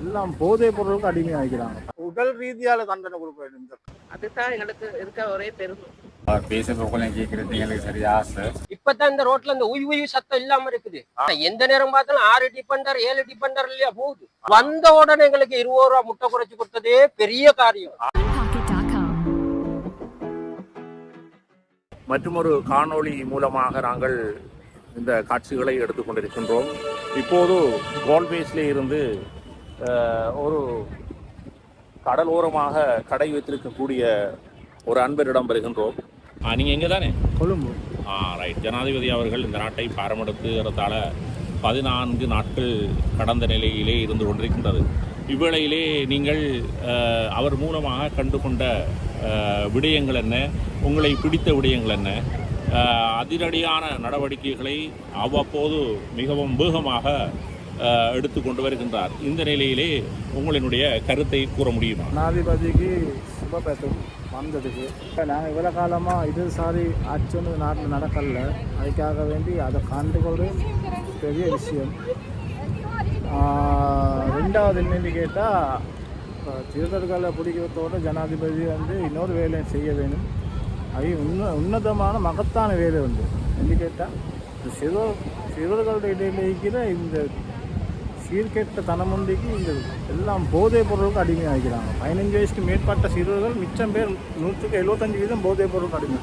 எல்லாம் போதைப் பொருளுக்கு அடிமையாகிறாங்க. உடல் ரீதியால தண்டனை கொடுக்க வேண்டும் அதுதான் எங்களுக்கு இருக்க ஒரே பெருமை. அவர் பேசுறதுக்குள்ள கேட்கறது எங்களுக்கு சரி ஆசை. இப்பதான் இந்த ரோட்ல இந்த உய் உய் சத்தம் இல்லாம இருக்குது. எந்த நேரம் பார்த்தாலும் ஆறு டிபெண்டர் ஏழு டிபெண்டர் இல்லையா? போகுது. வந்த உடனே எங்களுக்கு இருபது ரூபா முட்டை குறைச்சு கொடுத்ததே பெரிய காரியம். மற்றொரு காணொளி மூலமாக நாங்கள் இந்த காட்சிகளை எடுத்துக்கொண்டிருக்கின்றோம் இப்போது கோல்பேஸிலே இருந்து ஒரு கடலோரமாக கடை வைத்திருக்கக்கூடிய ஒரு அன்பரிடம் வருகின்றோம். நீங்கள் எங்கே தானே கொழும்பு. ஆ ரைட் ஜனாதிபதி அவர்கள் இந்த நாட்டை பாரமெடுத்து ஏறத்தாழ பதினான்கு நாட்கள் கடந்த நிலையிலே இருந்து கொண்டிருக்கின்றது. இவ்வேளையிலே நீங்கள் அவர் மூலமாக கண்டுகொண்ட அஹ், விடயங்கள் என்ன? உங்களை பிடித்த விடயங்கள் என்ன? அதிரடியான நடவடிக்கைகளை அவ்வப்போது மிகவும் வேகமாக எடுத்து எடுத்துக்கொண்டு வருகின்றார். இந்த நிலையிலே உங்களினுடைய கருத்தை கூற முடியுமா? ஜனாதிபதிக்கு சுபபேத்தம் வந்ததுக்கு. நாங்கள் இவ்வளோ காலமாக இது சாரி ஆட்சி ஒன்று நாட்டில் நடக்கல. அதுக்காக வேண்டி அதை கண்டுகொள்றது பெரிய விஷயம். ரெண்டாவது என்னென்னு கேட்டால் தேர்தல்களை பிடிக்கிறதோட ஜனாதிபதி வந்து இன்னொரு வேலையை செய்ய வேணும் அது உன்ன உன்னதமான மகத்தான வேலை உண்டு. என்ன கேட்டால் சிறுவர் சிறுவர்களுடைய இடையில இருக்கிற இந்த சீர்கெட்ட தனமுண்டிக்கு இந்த எல்லாம் போதைப் பொருளுக்கு அடிமையாகிறாங்க பதினஞ்சு வயசுக்கு மேற்பட்ட சிறுவர்கள் மிச்சம் பேர் நூற்றுக்கு எழுபத்தஞ்சு வீதம் போதைப் பொருளுக்கு அடிமை.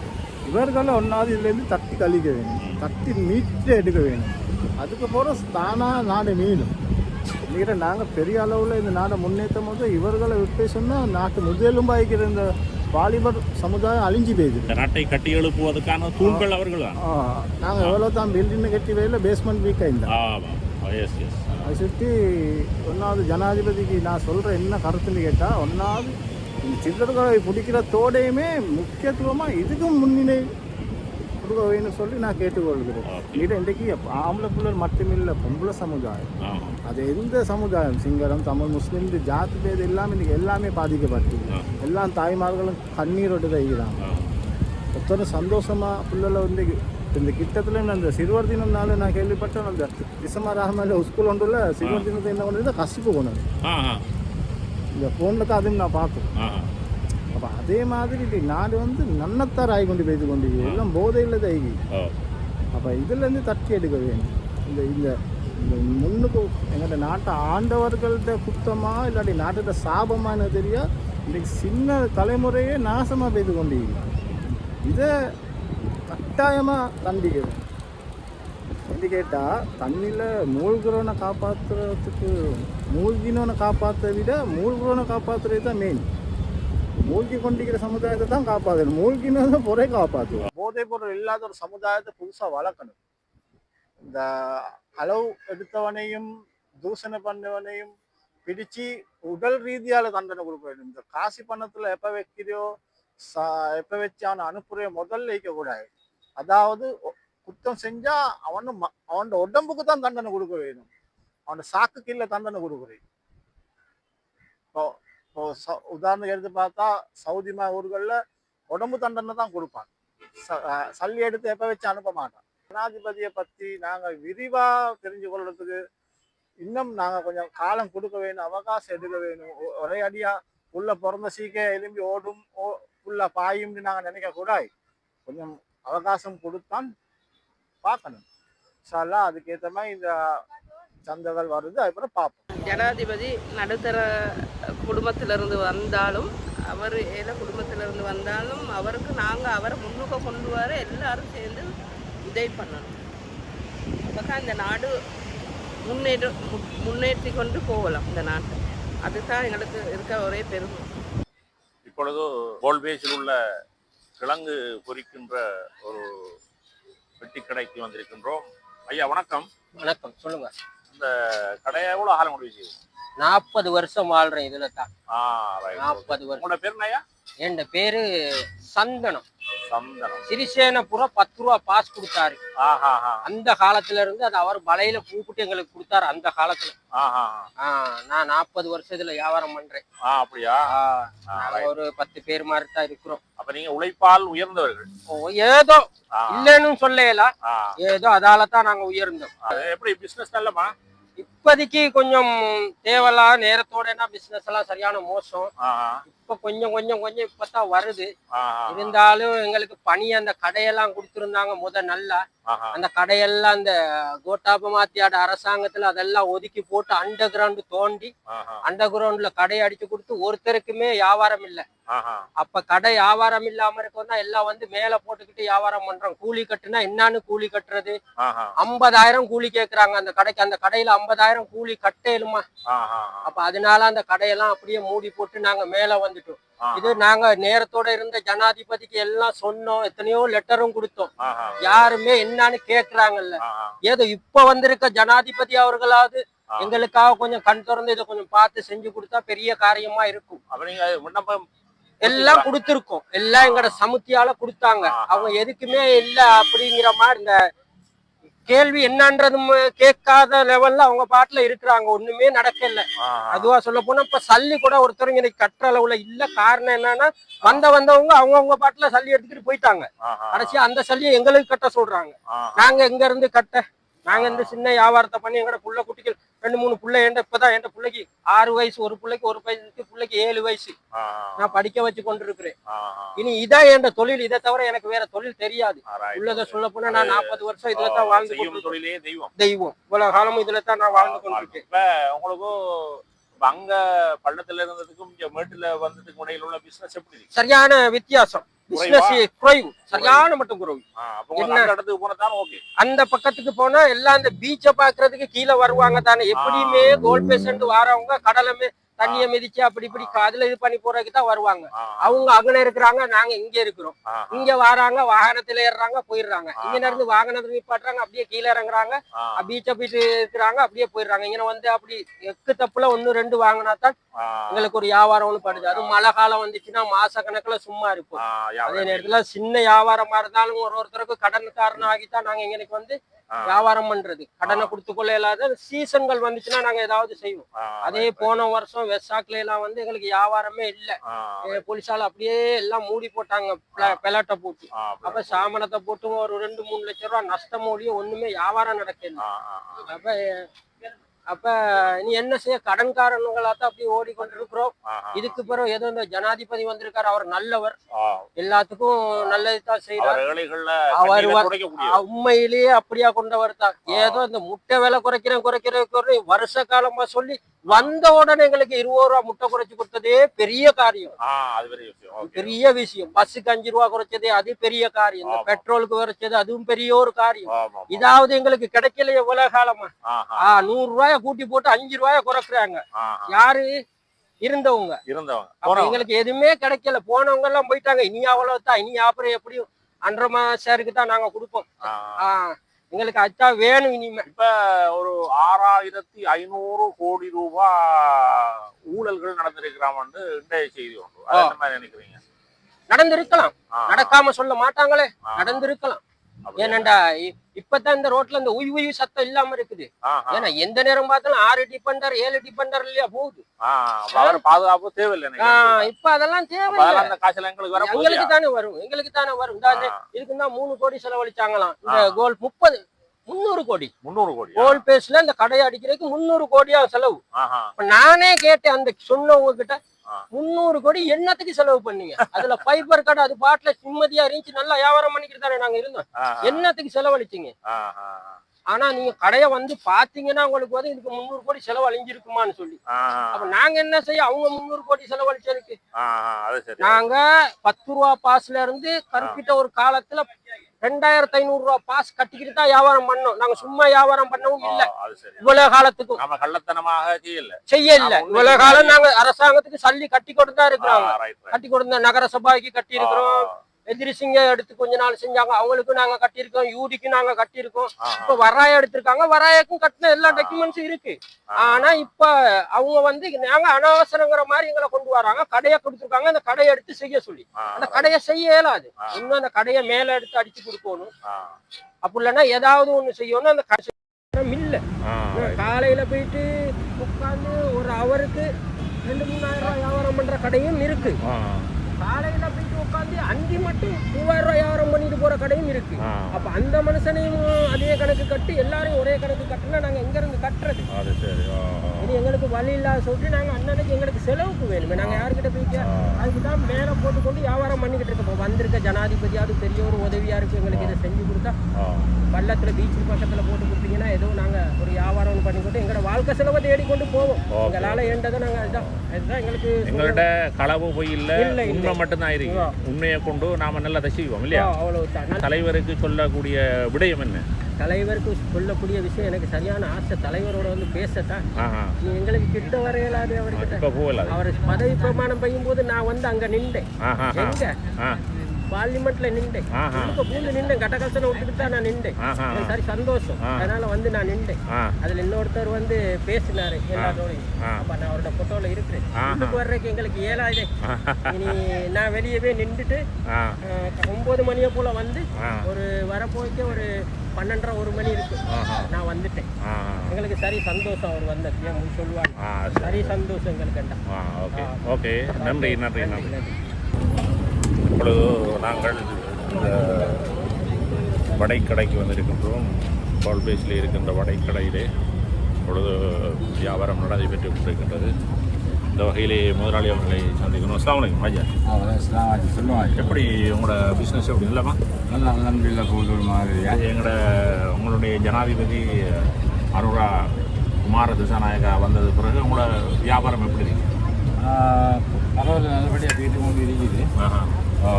இவர்களை ஒன்றாவது இதுலேருந்து தட்டி கழிக்க வேணும் தட்டி மீட்டு எடுக்க வேணும் அதுக்கு போகிற தானாக நாடு மீளும் இன்னைக்கு நாங்கள் பெரிய அளவில் இந்த நாடை முன்னேற்றும் போது இவர்களை விட்டு சொன்னால் நாட்டு முதலும்பாய்க்கிற இந்த வாலிபர் சமுதாயம் அழிஞ்சு இந்த நாட்டை கட்டி எழுப்புவதற்கான தூண்கள் அவர்கள் நாங்கள் எவ்வளோ தான் பில்டிங் கட்டி வேலை பேஸ்மெண்ட் வீக்காக இருந்தா. ஆமாம் எஸ் எஸ் அதை சுற்றி ஒன்றாவது ஜனாதிபதிக்கு நான் சொல்கிற என்ன கருத்துன்னு கேட்டால் ஒன்றாவது இந்த சில்லர்களை பிடிக்கிறதோடையுமே முக்கியத்துவமாக இதுக்கும் முன்னிலை கொடுக்க வேணும்னு சொல்லி நான் கேட்டுக்கொள்கிறேன். இது இன்றைக்கு ஆம்பளை பிள்ளை மட்டுமில்லை பொம்பளை சமுதாயம். அது எந்த சமுதாயம்? சிங்களம் தமிழ் முஸ்லீம் இந்த ஜாதி பேர் எல்லாமே இன்னைக்கு எல்லாமே பாதிக்கப்பட்டிருக்கு. எல்லாம் தாய்மார்களும் கண்ணீரோடு தைக்கிறாங்க ஒருத்தரும் சந்தோஷமாக பிள்ளைல வந்து இந்த கிட்டத்தில் அந்த சிறுவர் தினம்னால நான் கேள்விப்பட்டேன் அந்த டிசம்பர் ஆகமில்ல ஸ்கூல் ஒன்றுல சிறுவர் தினத்தை என்ன பண்ணுறது கசிப்பு கொண்டு ஆ இந்த ஃபோனில் தான் அதையும் நான் பார்த்தேன். ஆ அப்போ அதே மாதிரி நாடு வந்து நன்னத்தார் ஆகி கொண்டு போய்த்து கொண்டு எல்லாம் போதையில் தைகி. அப்போ இதுலேருந்து தட்டி எடுக்க வேண்டும் இந்த இந்த இந்த முன்னுக்கு எங்கள்கிட்ட நாட்டை ஆண்டவர்கள்ட்ட குத்தமா இல்லாட்டி நாட்டோட சாபமா எனக்கு தெரியா இன்றைக்கு சின்ன தலைமுறையே நாசமாக பெய்து கொண்டு இதை கட்டாயமாக தண்டிக்கணும் எப்படி கேட்டால் தண்ணியில் மூழ்கிறவனை காப்பாற்றுறதுக்கு மூழ்கினவனை காப்பாற்ற விட மூழ்கிறவனை காப்பாற்றுறது தான் மெயின் மூழ்கி கொண்டிருக்கிற சமுதாயத்தை தான் காப்பாற்றணும் மூழ்கினதான் பொறை காப்பாற்றுவோம் போதைப் பொருள் இல்லாத ஒரு சமுதாயத்தை புதுசாக வளர்க்கணும். இந்த அளவு எடுத்தவனையும் தூஷணை பண்ணவனையும் பிடிச்சு உடல் ரீதியால் தண்டனை கொடுக்க வேண்டும். இந்த காசி பணத்தில் எப்போ வைக்கிறியோ ச எப்ப வச்சு அவனை அனுப்புறையோ முதல்ல வைக்கக்கூடாது அதாவது குற்றம் செஞ்சால் செஞ்சா அவனு ம- அவனோட உடம்புக்கு தான் தண்டனை கொடுக்க வேணும். அவனோட சாக்கு கீழே தண்டனை கொடுக்குறேன். இப்போ இப்போ ச- உதாரணம் எடுத்து பார்த்தா சவுதி மா ஊர்களில் உடம்பு தண்டனை தான் கொடுப்பான் ச- சல்லி எடுத்து எப்போ வச்சு அனுப்ப மாட்டான்? ஜனாதிபதியை பற்றி நாங்க விரிவா தெரிஞ்சு கொள்றதுக்கு இன்னும் நாங்கள் கொஞ்சம் காலம் கொடுக்க வேணும் அவகாசம் எடுக்க வேணும். ஒரே அடியாக உள்ள பிறந்த சீக்கே எலும்பி ஓடும் ஓ உள்ள பாயும்னு நாங்கள் நினைக்க கூடாது கொஞ்சம் அவகாசம் கொடுத்தான் பார்க்கணும். சாலா அதுக்கேற்ற மாதிரி இந்த சந்தைகள் வருது அதுக்கப்புறம் பார்ப்போம். ஜனாதிபதி நடுத்தர குடும்பத்திலிருந்து வந்தாலும் அவர் ஏழை குடும்பத்திலிருந்து வந்தாலும் அவருக்கு நாங்கள் அவரை முன்னுக்கு கொண்டு வர எல்லாரும் சேர்ந்து உதவி பண்ணணும். அப்போ இந்த நாடு முன்னேற்ற மு- முன்னேற்றி கொண்டு போகலாம் இந்த நாட்டை. அதுதான் எங்களுக்கு இருக்க ஒரே பெருமை. இப்பொழுது கோல்பேஸில் உள்ள கிழங்கு பொரிக்கின்ற ஒரு பெட்டி கடைக்கு வந்திருக்கின்றோம். ஐயா வணக்கம். வணக்கம் சொல்லுங்க. இந்த கடையை எவ்வளோ ஆழம் முடிவு நாற்பது வருஷம் வாழ்றேன் இதுல தான் நாற்பது வருஷம். உங்களோட பேர் என்னய்யா என் பேரு சந்தனம். சந்தனம். பத்து ரூபா பாஸ் கொடுத்தாரு. அந்த காலத்துல இருந்து அது அவர் பலையில கூப்பிட்டு எங்களுக்கு கொடுத்தாரு அந்த காலத்துல. நான் நாற்பது வருஷத்துல வியாபாரம் பண்றேன். அப்படியா. ஒரு பத்து பேர் மாதிரி தான் இருக்கிறோம். அப்ப நீங்க உழைப்பால் உயர்ந்தவர்கள். ஓ, ஏதோ இல்லைன்னு சொல்லல. ஆ. ஏதோ அதால தான் நாங்க உயர்ந்தோம். எப்படி பிசினஸ் நல்லமா? இப்போதைக்கு கொஞ்சம் தேவையில்லாத நேரத்தோட பிசினஸ் எல்லாம் சரியான மோசம். இப்ப கொஞ்சம் கொஞ்சம் கொஞ்சம் இப்பதான் வருது. இருந்தாலும் எங்களுக்கு பணி அந்த கடையெல்லாம் கொடுத்துருந்தாங்க முத நல்லா. அந்த கடையெல்லாம் அந்த கோட்டாபமாத்தியாட அரசாங்கத்துல அதெல்லாம் ஒதுக்கி போட்டு அண்டர் கிரவுண்ட் தோண்டி அண்டர் கிரவுண்ட்ல கடை அடிச்சு கொடுத்து ஒருத்தருக்குமே வியாபாரம் இல்ல. அப்ப கடை வியாபாரம் இல்லாம இருக்கும் தான் எல்லாம் வந்து மேல போட்டுக்கிட்டு வியாபாரம் பண்றோம். கூலி கட்டுனா என்னன்னு கூலி கட்டுறது? ஐம்பதாயிரம் கூலி கேக்குறாங்க. அந்த கடைக்கு அந்த கடையில ஐம்பதாயிரம் கூலி கட்டேலுமா? ஆஹா, அப்ப அதனால அந்த கடையெல்லாம் அப்படியே மூடி போட்டு நாங்க மேல வந்துட்டோம். இது நாங்க நேரத்தோட இருந்த ஜனாதிபதிக்கு எல்லாம் சொன்னோம் எத்தனையோ லெட்டரும் கொடுத்தோம். யாருமே என்னன்னு கேக்குறாங்கல்ல. ஏதோ இப்ப வந்திருக்க ஜனாதிபதி அவர்களாவது. எங்களுக்காக கொஞ்சம் கண் திறந்து இதை கொஞ்சம் பார்த்து செஞ்சு கொடுத்தா பெரிய காரியமா இருக்கும். எல்லாம் கொடுத்துருக்கோம். எல்லாம் எங்கட சமுத்தியால கொடுத்தாங்க. அவங்க எதுக்குமே இல்ல அப்படிங்கிற மாதிரி இந்த கேள்வி என்னன்றதும் கேட்காத லெவல்ல அவங்க பாட்டுல இருக்கிறாங்க. ஒண்ணுமே நடக்கல. அதுவா சொல்ல போனா இப்ப சல்லி கூட ஒருத்தர் இன்னைக்கு கட்டுற அளவுல இல்ல. காரணம் என்னன்னா வந்த வந்தவங்க அவங்கவங்க பாட்டுல சல்லி எடுத்துக்கிட்டு போயிட்டாங்க. கடைசியா அந்த சல்லியை எங்களுக்கு கட்ட சொல்றாங்க. நாங்க எங்க இருந்து கட்ட நாங்க இந்த சின்ன வியாபாரத்தை பண்ணி எங்கட புள்ள குட்டிகள் ரெண்டு மூணு புள்ள என்கிட்ட இப்பதான் என் பிள்ளைக்கு ஆறு வயசு ஒரு பிள்ளைக்கு ஒரு வயசு பிள்ளைக்கு ஏழு வயசு. நான் படிக்க வச்சு கொண்டிருக்கிறேன். ஆஹா. இனி இதான் என் தொழில்? இதை தவிர எனக்கு வேற தொழில் தெரியாது. உள்ளதை சொல்ல போனா நான் நாற்பது வருஷம் இதுல தான் வாழ்ந்து தொழிலே தெய்வம். தெய்வம். இவ்வளவு காலமும் இதுல தான் நான் வாழ்ந்து கொண்டிருக்கேன். இப்ப உங்களுக்கு இப்ப அங்க பள்ளத்துல இருந்ததுக்கும் இங்க மேட்டுல வந்ததுக்கும் இடையில உள்ள பிசினஸ் எப்படி? சரியான வித்தியாசம். குறைவு? சரியான மட்டும் குறைவு. இடத்துக்கு போனதாலும் ஓகே. அந்த பக்கத்துக்கு போனா எல்லாம் அந்த பீச்சை பாக்குறதுக்கு கீழே வருவாங்க தானே. எப்படியுமே கோல் பேஷண்ட் வாரவங்க கடலுமே தண்ணியை மிதிச்சு அப்படி இப்படி அதுல இது பண்ணி போறதுக்கு தான் வருவாங்க. அவங்க அங்கன இருக்கிறாங்க நாங்க இங்க இருக்கிறோம். இங்க வராங்க வாகனத்துல ஏறுறாங்க போயிடுறாங்க. இங்க இருந்து வாகனத்துல நிப்பாட்டுறாங்க அப்படியே கீழே இறங்குறாங்க பீச்சை போயிட்டு இருக்கிறாங்க அப்படியே போயிடுறாங்க. இங்க வந்து அப்படி எக்கு தப்புல ஒண்ணு ரெண்டு வாங்கினா தான் எங்களுக்கு ஒரு வியாபாரம் ஒண்ணு படுது. அது மழை காலம் வந்துச்சுன்னா மாச கணக்குல சும்மா இருக்கும் அதே நேரத்துல சின்ன வியாபாரமா இருந்தாலும் ஒரு ஒருத்தருக்கு கடனுக்காரன் ஆகித்தான் நாங்க இங்க வந்து வியாபாரம் பண்றது. கடனை கொடுத்து கொள்ள இல்லாத சீசன்கள் வந்துச்சுன்னா நாங்க ஏதாவது செய்வோம். அதே போன வருஷம் வெசாக்ல எல்லாம் வந்து எங்களுக்கு வியாபாரமே இல்ல. போலீஸால அப்படியே எல்லாம் மூடி போட்டாங்க. பிள- பிளாட்டை போட்டு. அப்ப சாமனத்தை போட்டு ஒரு ரெண்டு மூணு லட்சம் ரூபாய் நஷ்டம் ஒழிய ஒண்ணுமே வியாபாரம் நடக்கல. அப்ப அப்ப நீ என்ன செய்ய? கடன்காரனுங்களா தான் அப்படியே ஓடிக்கொண்டிருக்கிறோம் இதுக்கு பிறகு ஏதோ இந்த ஜனாதிபதி வந்திருக்காரு அவர் நல்லவர். எல்லாத்துக்கும் நல்லது தான் செய்யறாரு அவர். உண்மையிலேயே அப்படியா கொண்டவர் தான் ஏதோ இந்த முட்டை விலை குறைக்கிறேன் குறைக்கிறேன் வருஷ காலமா சொல்லி வந்த உடனே எங்களுக்கு இருபது ரூபா முட்டை குறைச்சு கொடுத்ததே பெரிய காரியம். பெரிய விஷயம். பஸ்ஸுக்கு அஞ்சு ரூபா குறைச்சதே அது பெரிய காரியம். இந்த. பெட்ரோலுக்கு குறைச்சது அதுவும் பெரிய ஒரு காரியம். இதாவது எங்களுக்கு கிடைக்கல எவ்வளவு காலமா? ஆஹா, நூறு ரூபாய கூட்டி போட்டு அஞ்சு ரூபாய குறைக்குறாங்க. யாரு? இருந்தவங்க. இருந்தவங்க. எங்களுக்கு எதுவுமே கிடைக்கல. போனவங்க எல்லாம் போயிட்டாங்க. இனி அவ்வளவுதான். இனி அப்புறம் எப்படியும் அன்றரை மாசருக்கு தான் நாங்க கொடுப்போம். எங்களுக்கு அதான் வேணும் இனிமே. இப்ப ஒரு ஆறாயிரத்தி ஐநூறு கோடி ரூபாய் ஊழல்கள் நடந்திருக்கிறாமன்னு இன்றைய செய்தி மாதிரி நினைக்கிறீங்க? நடந்திருக்கலாம். நடக்காம சொல்ல மாட்டாங்களே. நடந்திருக்கலாம்? ஏனண்டா இப்பதான் இந்த ரோட்ல இந்த உய் உய் சத்தம் இல்லாம இருக்குது. ஏன்னா எந்த நேரம் பார்த்தாலும் ஆறு டிபெண்டர் ஏழு டிபெண்டர் இல்லையா? போகுது. பாதுகாப்பு தேவையில்லை. இப்ப அதெல்லாம் தேவையில்லை. எங்களுக்கு தானே வரும். எங்களுக்கு தானே வரும். இதுக்கு தான் மூணு கோடி செலவழிச்சாங்களாம். இந்த. கோல் முப்பது முந்நூறு கோடி. முந்நூறு கோடி கோல் பேஸ்ல இந்த கடையை அடிக்கிறதுக்கு முந்நூறு கோடியா செலவு. நானே கேட்டேன் அந்த சொன்னவங்க கிட்ட. முந்நூறு கோடி என்னத்துக்கு செலவு பண்ணீங்க? அதுல ஃபைபர் கடை அது பாட்டுல நிம்மதியா இருந்துச்சு நல்லா வியாபாரம் பண்ணிக்கிட்டு தானே நாங்க இருந்தோம். என்னத்துக்கு செலவழிச்சீங்க. ஆனா நீங்க கடையை வந்து பாத்தீங்கன்னா உங்களுக்கு வந்து இதுக்கு முந்நூறு கோடி செலவு அழிஞ்சிருக்குமான்னு சொல்லி. அப்ப நாங்க என்ன செய்ய அவங்க முந்நூறு கோடி செலவழிச்சதுக்கு? சரி. நாங்க பத்து ரூபா பாஸ்ல இருந்து குறிப்பிட்ட ஒரு காலத்துல ரெண்டாயிரத்தி ஐநூறு ரூபா பாஸ் கட்டிக்கிட்டு தான் வியாபாரம் பண்ணோம். நாங்க சும்மா வியாபாரம் பண்ணவும் இல்ல. இவ்வளவு காலத்துக்கும். நாம கள்ளத்தனமாக செய்யல. செய்ய இல்ல இவ்வளவு காலம் நாங்க அரசாங்கத்துக்கு சல்லி கட்டி கொண்டு தான் இருக்கிறோம். கட்டி கொடுத்த நகர சபாய்க்கு கட்டி இருக்கிறோம் ஆ, எதிரி சிங்க எடுத்து கொஞ்ச நாள் செஞ்சாங்க. அவங்களுக்கும் நாங்க கட்டியிருக்கோம் யூடிக்கு நாங்க கட்டியிருக்கோம். இப்ப வராய எடுத்திருக்காங்க. வராயக்கும் கட்டின எல்லா டாக்குமெண்ட்ஸும் இருக்கு. ஆனா இப்ப அவங்க வந்து நாங்க அனாவசரங்கிற மாதிரி எங்களை கொண்டு வராங்க. கடையை கொடுத்துருக்காங்க. அந்த கடையை எடுத்து செய்ய சொல்லி. அந்த கடையை செய்ய இயலாது. இன்னும் அந்த கடையை மேல எடுத்து அடிச்சு கொடுக்கணும். அப்படி இல்லைன்னா ஏதாவது ஒண்ணு செய்யணும். அந்த கடை இல்ல. காலையில போயிட்டு உட்காந்து ஒரு அவருக்கு ரெண்டு மூணாயிரம் ரூபாய் வியாபாரம் பண்ற கடையும் இருக்கு. காலையில போயிட்டு உட்காந்து அங்கி மட்டும் மூவாயிரம் ரூபாய் வியாபாரம் பண்ணிட்டு போற கடையும் இருக்கு. அப்ப அந்த மனுஷனையும் அதே கணக்கு கட்டி எல்லாரையும் ஒரே கணக்கு கட்டினா நாங்க எங்க இருந்து கட்டுறது அது சரி. இது எங்களுக்கு வழி இல்லாத சொல்லிட்டு நாங்க அண்ணனுக்கு எங்களுக்கு செலவுக்கு வேணுமே. நாங்க யாருக்கிட்ட போய் அதுக்கு தான் மேல போட்டு கொண்டு வியாபாரம் பண்ணிக்கிட்டு இருக்கோம். வந்திருக்க ஜனாதிபதியாவது பெரிய ஒரு உதவியா இருக்கு. எங்களுக்கு இதை செஞ்சு கொடுத்தா. பள்ளத்துல பீச் பக்கத்துல போட்டு கொடுத்தீங்கன்னா ஏதோ நாங்க ஒரு வியாபாரம் பண்ணி கொண்டு எங்களோட வாழ்க்கை செலவை தேடி கொண்டு போவோம். எங்களால ஏண்டதை நாங்க அதுதான் அதுதான் எங்களுக்கு எங்கள்கிட்ட களவு பொய் இல்ல இல்ல. உண்மை மட்டும்தான் இருக்கு. உண்மையை கொண்டு நாம நல்லா செய்வோம் இல்லையா? அவ்வளவு தலைவருக்கு சொல்லக்கூடிய விடயம் என்ன? தலைவருக்கு சொல்லக்கூடிய விஷயம் எனக்கு சரியான ஆசை. தலைவரோட வந்து பேசத்தான். நீ எங்களுக்கு கிட்ட வரையலாது அவர்கிட்ட. அவர் பதவி பிரமாணம் பெய்யும் போது நான் வந்து அங்க நின்றேன். எங்க. பார்லிமெண்ட்ல நின்றேன். பூந்து நின்றேன். கட்டகலசனை விட்டுட்டு தான் நான் நின்றேன். சரி சந்தோஷம். அதனால வந்து நான் நின்றேன். அதுல இன்னொருத்தர் வந்து பேசினாரு எல்லாரோடையும். அப்ப நான் அவரோட போட்டோல இருக்கிறேன். வீட்டுக்கு வர்றதுக்கு எங்களுக்கு ஏழாயிரம் இனி நான் வெளியவே நின்றுட்டு ஒன்பது மணியை போல வந்து. ஒரு வரப்போய்க்க ஒரு பன்னெண்டரை ஒரு மணி இருக்கு. நான் வந்துட்டேன். எங்களுக்கு சரி சந்தோஷம் அவர் வந்த ஏன் சொல்லுவாங்க? சரி. சந்தோஷம் எங்களுக்கு ஓகே ஓகே. நன்றி நன்றி நன்றி இப்பொழுது நாங்கள் இந்த வடைக்கடைக்கு வந்திருக்கின்றோம். கோல்பேஸில் இருக்கின்ற வடைக்கடையிலே இப்பொழுது வியாபாரம் நடைபெற்று கொண்டிருக்கின்றது. இந்த வகையிலே முதலாளி அவர்களை சந்திக்கணும். அஸ்லாம் வலைக்கம் ஐயா சொல்லுவாங்க எப்படி உங்களோட பிஸ்னஸ் எப்படி? இல்லைம்மா நல்லா அலமதுல்லா போகுது ஒரு மாதிரியா எங்களோட உங்களுடைய ஜனாதிபதி அருணா குமார திசாநாயகா வந்தது பிறகு உங்களோட வியாபாரம் எப்படி இருக்கு? பரவாயில்ல. நல்லபடியாக போயிட்டு கொண்டு இருக்குது. ஓ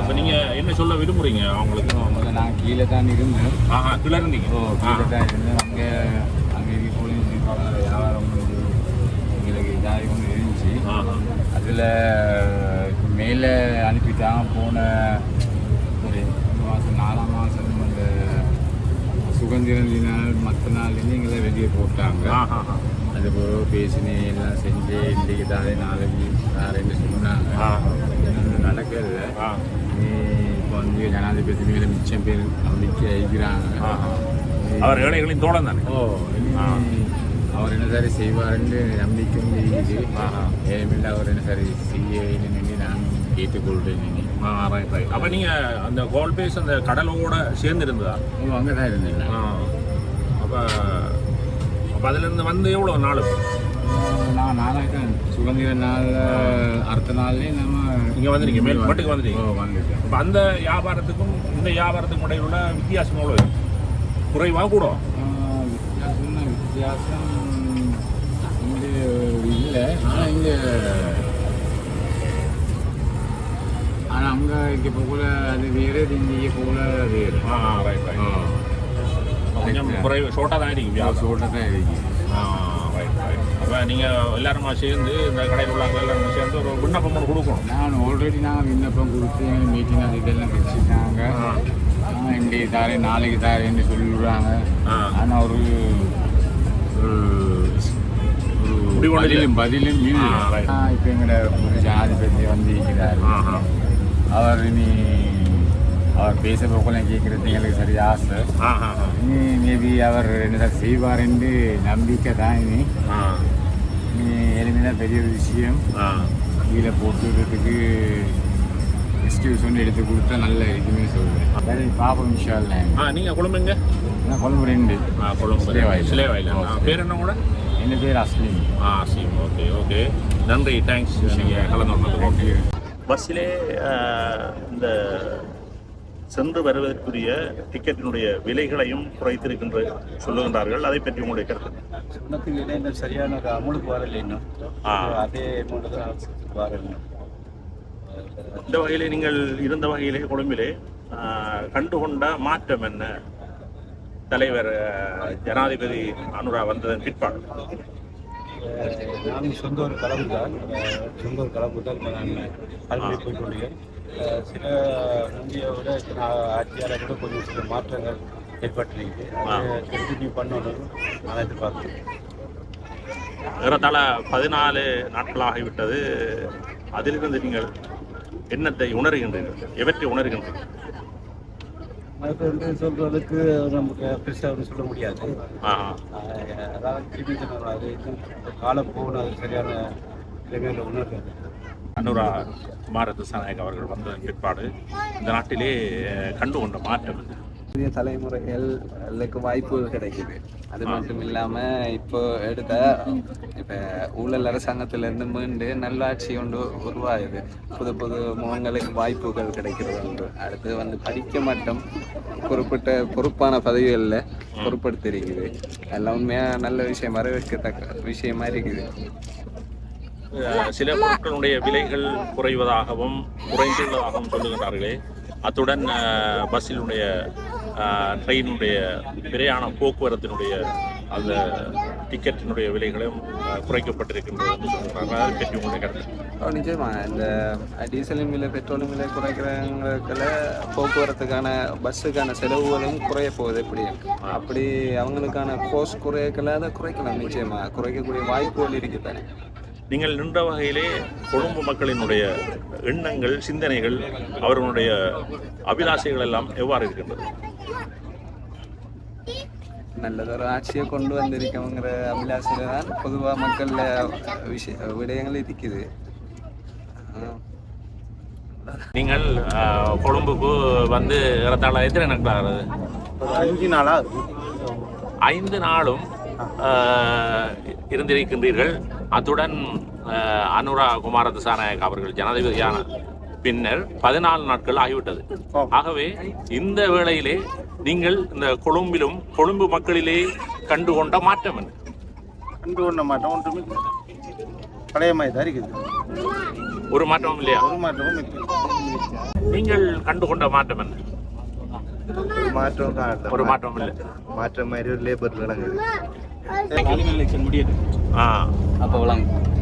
இப்போ நீங்கள் என்ன சொல்ல விரும்புகிறீங்க அவங்களுக்கு? நான் கீழே தான் இருந்தேன். ஆஹா கீழே இருந்தீங்க. ஓ கீழே தான் இருந்தேன். அங்கே அங்கே போலீஸ் வியாபாரம் வந்து எங்களுக்கு இதாக கொண்டு இருந்துச்சு ஆஹா அதில் மேலே அனுப்பிட்டாங்க போன ஒரு மாதம் நாலாம் மாதம் அந்த சுதந்திர தினால் மற்ற நாள்லேருந்து எங்களை வெளியே போட்டாங்க. அது பிறகு பேசினே எல்லாம் செஞ்சு இன்றைக்கு தாரே நாளைக்கு தாரேன்னு சொன்னாங்க. நடக்கல. ஆ நீ இப்போ வந்து ஜனாதிபதி மேலே மிச்சம் பேர் நம்பிக்கை அழிக்கிறாங்க. அவர் ஏழைகளின் தோழன் தானே? ஓ அவர் என்ன சரி செய்வாருன்னு நம்பிக்கையும் இருக்குது. ஏனெனில் அவர் என்ன சரி செய்யன்னு நின்று நான் ரைட் அப்போ நீங்கள் அந்த கோல் பேஸ் அந்த கடலோட சேர்ந்து இருந்ததா அங்கே தான் இருந்தேன். ஆ அப்போ அப்போ அதுலேருந்து வந்து எவ்வளோ நாள்? நான் நாளாக சுதந்திர நாள் அடுத்த நாள்லேயே நம்ம இங்கே வந்துட்டீங்க மேல் மட்டுக்கு வந்துட்டீங்க ஓ வந்துட்டேன் அப்போ அந்த வியாபாரத்துக்கும் இந்த வியாபாரத்துக்கும் இடையில உள்ள வித்தியாசம் எவ்வளோ இருக்கு? குறைவா கூட வித்தியாசம் இங்கே இல்லை. ஆனால் இங்கே ஆனால் அங்கே இங்கே போகல அது வேறு இது இங்கே போகல வேறு. ஆ ரைட் ரைட் கொஞ்சம் குறைவு ஷோர்ட்டாக தான் இருக்கு சோட்டை தான் இருக்குது ஆ ரைட் ரைட் அப்போ நீங்கள் எல்லாருமா சேர்ந்து இந்த கடையில் உள்ளவங்க எல்லாருமே சேர்ந்து ஒரு விண்ணப்பம் ஒன்று கொடுக்கணும். நான் ஆல்ரெடி நான் விண்ணப்பம் கொடுத்து மீட்டிங் அது இதெல்லாம் வச்சுருக்காங்க இன்றைக்கு தாரேன் நாளைக்கு தாரேன்னு சொல்லிவிடுறாங்க. ஆனால் ஒரு ஒரு ஒரு முடிவு ஒண்ணும் பதிலும் இல்லை. இப்போ எங்களோட ஒரு ஜனாதிபதி வந்து இருக்கிறார். அவர் இனி அவர் பேச போகல கேட்குறது எங்களுக்கு சரி ஆசை. ஆஹா இனி மேபி அவர் என்ன செய்வார் என்று நம்பிக்கை தான் இனி. ஆ. இனி எளிமையாக பெரிய ஒரு விஷயம். ஆ. கீழே போட்டுறதுக்கு எக்ஸ்கியூஸ் ஒன்று எடுத்து கொடுத்தா நல்ல இதுவுமே சொல்லுவேன் சரி பாப்போம் விஷயம் ஆ நீங்கள் கொழும்புங்க நான் கொழும்பு ரெண்டு. ஆ கொழும்பு. சிலைவாயில். ஓ, ஆ, சரி. பேர் என்ன கூட என் பேர் அஸ்லிம் ஆ சீம் ஓகே ஓகே நன்றி தேங்க்ஸ் நீங்கள் கலந்து தேங்க்யூ பஸ்ஸிலே இந்த சென்று வருவதற்குரிய டிக்கெட்டினுடைய விலைகளையும் குறைத்திருக்கின்ற சொல்லுகின்றார்கள் அதை பற்றி உங்களுடைய கருத்து சொன்னதுக்கு இன்னும் சரியான ஒரு அமலுக்கு வரல இன்னும் ஆ. அதே வரல இந்த வகையிலே நீங்கள் இருந்த வகையிலே கொழும்பிலே கண்டுகொண்ட மாற்றம் என்ன தலைவர் ஜனாதிபதி அனுரா வந்ததன் பிற்பாடு. நான் சொந்த ஒரு கலவு தான் சொந்த ஒரு கலவு தான் இப்போ நான் வந்தேன். அஹ், சில இந்தியை விட நான் ஆட்சியாளர் கொஞ்சம் சில மாற்றங்கள் ஏற்பட்டிருக்கு. கண்டினியூ பண்ணணும் நான் எதிர்பார்க்கிறேன். ஏறத்தாழ பதினாலு நாட்களாகிவிட்டது. அதிலிருந்து நீங்கள் என்னத்தை உணர்கின்றீர்கள்? எவற்றை உணர்கின்றீர்கள்? அதுக்கு வந்து சொல்றதுக்கு நமக்கு பெருசாக ஒன்றும் சொல்ல முடியாது. அதாவது திரும்பி அது காலம் போகணும் அது சரியான நிலைமையில் உணர்றது அனுரா குமார திசாநாயக் அவர்கள் வந்ததன் பிற்பாடு இந்த நாட்டிலே கண்டு கொண்ட மாற்றம். புதிய தலைமுறைகளுக்கு வாய்ப்புகள் கிடைக்குது. அது மட்டும் இல்லாம இப்போ எடுத்த இப்ப ஊழல் அரசாங்கத்துல இருந்து மீண்டு நல்லாட்சி ஒன்று உருவாகுது. புது புது முகங்களுக்கு வாய்ப்புகள் கிடைக்கிறது உண்டு அடுத்து வந்து படிக்க மட்டும் குறிப்பிட்ட பொறுப்பான பதவிகளில் பொறுப்படுத்திருக்குது. எல்லாம் உண்மையா நல்ல விஷயம் வரவேற்கத்தக்க விஷயமா இருக்குது. சில பொருட்களுடைய விலைகள் குறைவதாகவும் குறைந்துள்ளதாகவும் சொல்லுகிறார்களே அத்துடன் பஸ்ஸினுடைய ட்ரெயினுடைய பிரயாண போக்குவரத்தினுடைய அந்த டிக்கெட்டினுடைய விலைகளும் அஹ், குறைக்கப்பட்டிருக்கின்றது என்று சொல்கிறார்கள் அதை பற்றி உங்களுடைய கருத்து? ஓ, நிச்சயமா. இந்த டீசலின் விலை பெட்ரோலின் விலை குறைக்கிறவங்களுக்குள்ள போக்குவரத்துக்கான பஸ்ஸுக்கான செலவுகளும் குறைய போகுது எப்படி அப்படி அவங்களுக்கான கோர்ஸ் குறைக்கல அதை குறைக்கலாம் நிச்சயமா. குறைக்கக்கூடிய வாய்ப்புகள் இருக்குது தானே. நீங்கள் நின்ற வகையிலே கொழும்பு மக்களினுடைய எண்ணங்கள் சிந்தனைகள் அவர்களுடைய அபிலாஷைகள் எல்லாம் எவ்வாறு இருக்கின்றது? நல்லதொரு ஆட்சியை கொண்டு வந்திருக்கவங்கிற அபிலாஷையில தான் பொதுவாக மக்கள்ல விஷய விடயங்கள் இருக்குது ஆஹ் நீங்கள் கொழும்புக்கு வந்து ஏறத்தாழ எத்தனை நாட்கள் ஆகிறது ஒரு அஞ்சு நாளாக ஐந்து நாளும் அஹ், இருந்திருக்கின்றீர்கள் அத்துடன் அஹ், அனுரா குமார திசாநாயக் அவர்கள் ஜனாதிபதியான பின்னர் பதினாலு நாட்கள் ஆகிவிட்டது. ஆகவே இந்த வேளையிலே நீங்கள் இந்த கொழும்பிலும் கொழும்பு மக்களிலே கண்டு கொண்ட மாற்றம் என்ன? கண்டு கொண்ட மாட்டோம் ஒன்றுமே. பழைய மாதிரி தான் இருக்குது. ஒரு மாற்றமும் இல்லையா? ஒரு மாற்றமும் நீங்கள் கண்டு கொண்ட மாற்றம் என்ன? ஒரு மாற்றம் ஒரு மாற்றமும் இல்லை. மாற்றம் மாதிரி ஒரு லேபர் நடக்குது. ஆ. அப்போ விளங்கும்